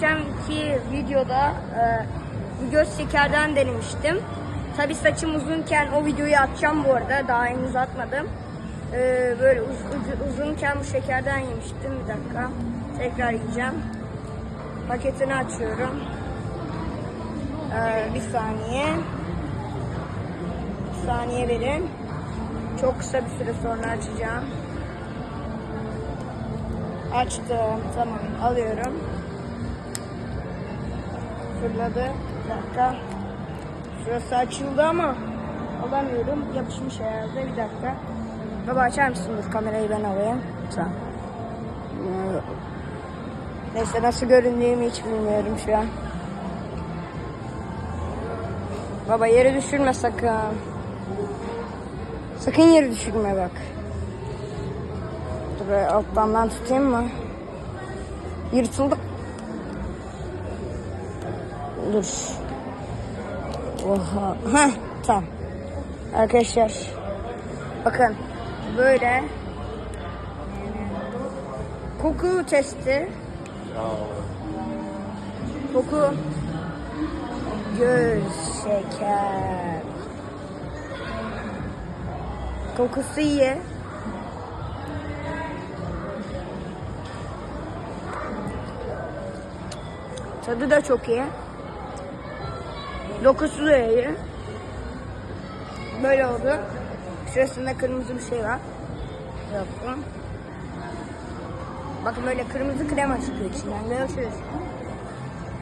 geçenki videoda e, göz şekerden denemiştim. Tabi saçım uzunken o videoyu atacağım bu arada. Daha henüz atmadım. E, böyle uz, uz- uzunken bu şekerden yemiştim. Bir dakika. Tekrar yiyeceğim. Paketini açıyorum. E, bir saniye. Bir saniye verin. Çok kısa bir süre sonra açacağım. Açtım. Tamam. Alıyorum. Fırladı. Bir dakika. Şurası açıldı ama alamıyorum. Yapışmış herhalde. Bir dakika. Baba açar mısınız? Kamerayı ben alayım. Tamam. Ee, Neyse nasıl göründüğümü hiç bilmiyorum şu an. Baba yere düşürme sakın. Sakın yere düşürme bak. Dur alttan ben tutayım mı? Yırtıldı. Dur. Oha. Heh, tamam. Arkadaşlar. Bakın. Böyle. Koku testi. Koku. Göz şeker. Kokusu iyi. Tadı da çok iyi. Dokusu da. Böyle oldu. Şurasında kırmızı bir şey var. Yaptım. Bakın böyle kırmızı krema çıkıyor içinden. Görüşürüz.